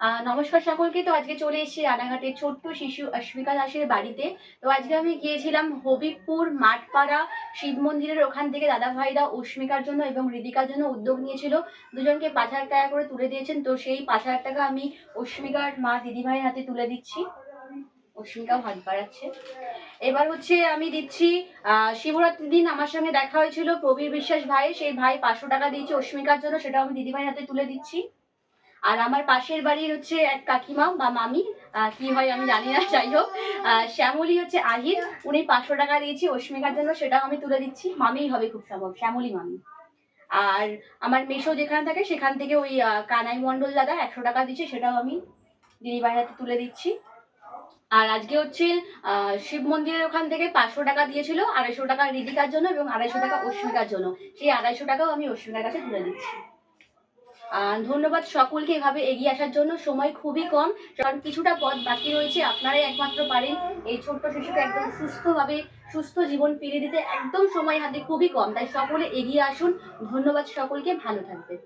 নমস্কার সকলকে। তো আজকে চলে এসেছি রানাঘাটের ছোট্ট শিশু অস্মিকা দাসের বাড়িতে। তো আজকে আমি গিয়েছিলাম হবিবপুর মাঠপাড়া শিব মন্দিরের ওখান থেকে দাদা ভাইরা অস্মিকার জন্য এবং হৃদিকার জন্য উদ্যোগ নিয়েছিল। দুজনকে পাঁচ হাজার টাকা করে তুলে দিয়েছেন। তো সেই পাঁচ হাজার টাকা আমি অস্মিকার মা দিদিভাইয়ের হাতে তুলে দিচ্ছি। অস্মিকাও হাত বাড়াচ্ছে। এবার হচ্ছে আমি দিচ্ছি শিবরাত্রির দিন আমার সঙ্গে দেখা হয়েছিল প্রবীর বিশ্বাস ভাই। সেই ভাই পাঁচশো টাকা দিয়েছে অস্মিকার জন্য, সেটাও আমি দিদিভাইয়ের হাতে তুলে দিচ্ছি। আর আমার পাশের বাড়ির হচ্ছে এক কাকিমা বা মামি কি হয় আমি জানি না, যাই হোক। শ্যামলী হচ্ছে আহির, উনি পাঁচশো টাকা দিয়েছি অস্মিকার জন্য, সেটাও আমি তুলে দিচ্ছি। মামিই হবে খুব সম্ভব, শ্যামলী মামি। আর আমার মেশো যেখানে থাকে, সেখান থেকে ওই কানাই মণ্ডল দাদা একশো টাকা দিচ্ছে সেটাও আমি দিদিভাইয়ের হাতে তুলে দিচ্ছি। আর আজকে হচ্ছে শিব মন্দিরের ওখান থেকে পাঁচশো টাকা দিয়েছিল, আড়াইশো টাকা রিদিকার জন্য এবং আড়াইশো টাকা অস্মিকার জন্য। সেই আড়াইশো টাকাও আমি অস্মিকার কাছে তুলে দিচ্ছি। ধন্যবাদ সকলকে। এভাবে এগিয়ে আসার জন্য সময় খুবই কম, কারণ কিছুটা পথ বাকি রয়েছে। আপনারাই একমাত্র পারেন এই ছোট্ট শিশুকে একদম সুস্থভাবে, সুস্থ জীবন ফিরে দিতে। একদম সময় হাতে খুবই কম, তাই সকলে এগিয়ে আসুন। ধন্যবাদ সকলকে, ভালো থাকবেন।